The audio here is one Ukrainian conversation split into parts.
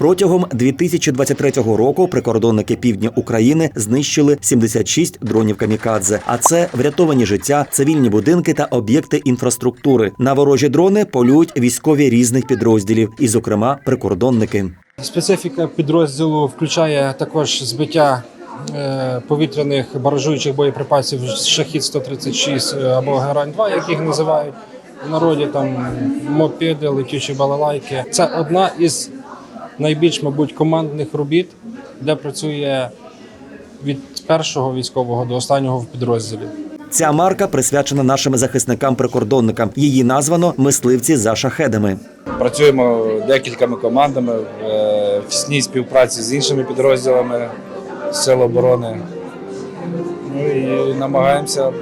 Протягом 2023 року прикордонники півдня України знищили 76 дронів камікадзе. А це врятовані життя, цивільні будинки та об'єкти інфраструктури. На ворожі дрони полюють військові різних підрозділів, і, зокрема, прикордонники. Специфіка підрозділу включає також збиття е, повітряних баражуючих боєприпасів шахід 136 або герань 2 як їх називають в народі. Там мопеди, летючі балалайки. Це одна із найбільш, мабуть, командних робіт, де працює від першого військового до останнього в підрозділі. Ця марка присвячена нашим захисникам-прикордонникам. Її названо мисливці за шахедами. Працюємо декількома командами в е, тісній співпраці з іншими підрозділами Сил оборони. Ну і намагаємося е,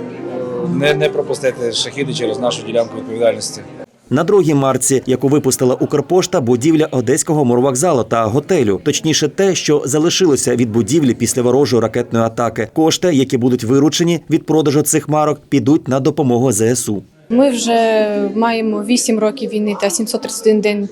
не, не пропустити шахіди через нашу ділянку відповідальності. На другій марці, яку випустила Укрпошта, будівля одеського морвокзалу та готелю, точніше, те, що залишилося від будівлі після ворожої ракетної атаки. Кошти, які будуть виручені від продажу цих марок, підуть на допомогу ЗСУ. Ми вже маємо 8 років війни та 731 день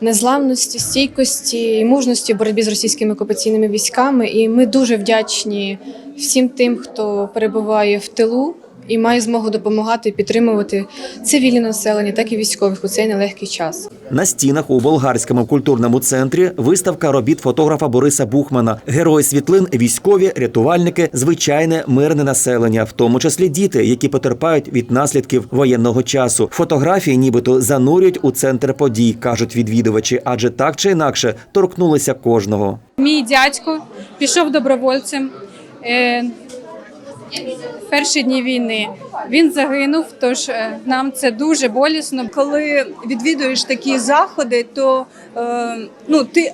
незламності, стійкості і мужності в боротьбі з російськими окупаційними військами. І ми дуже вдячні всім тим, хто перебуває в тилу і має змогу допомагати і підтримувати цивільне населення, так і військових у цей нелегкий час. На стінах у болгарському культурному центрі виставка робіт фотографа Бориса Бухмана. Герої світлин, військові, рятувальники, звичайне мирне населення, в тому числі діти, які потерпають від наслідків воєнного часу. Фотографії, нібито занурюють у центр подій, кажуть відвідувачі, адже так чи інакше торкнулися кожного. Мій дядько пішов добровольцем. Перші дні війни він загинув, тож е, нам це дуже болісно. коли відвідуєш такі заходи, то е, ну, ти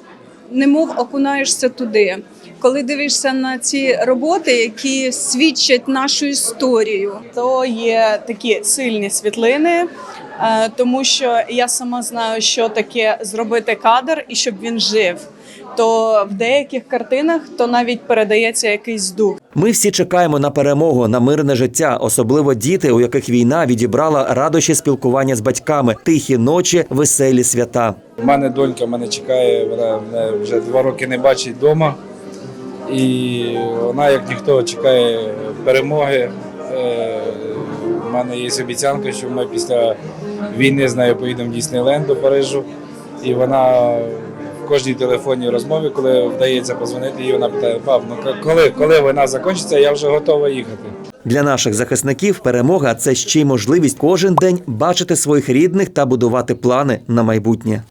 немов окунаєшся туди. Коли дивишся на ці роботи, які свідчать нашу історію, то є такі сильні світлини, е, тому що я сама знаю, що таке зробити кадр і щоб він жив. То в деяких картинах то навіть передається якийсь дух. Ми всі чекаємо на перемогу, на мирне життя, особливо діти, у яких війна відібрала радощі спілкування з батьками, тихі ночі, веселі свята. У мене донька мене чекає, вона мене вже два роки не бачить вдома. І вона, як ніхто, чекає перемоги. Е, У мене є обіцянка, що ми після війни з нею поїдемо в Діснейленд до Парижу. І вона кожній телефонній розмові, коли вдається позвонити, їй вона питає: пап, ну коли, коли вона закінчиться, я вже готова їхати. Для наших захисників перемога це ще й можливість кожен день бачити своїх рідних та будувати плани на майбутнє.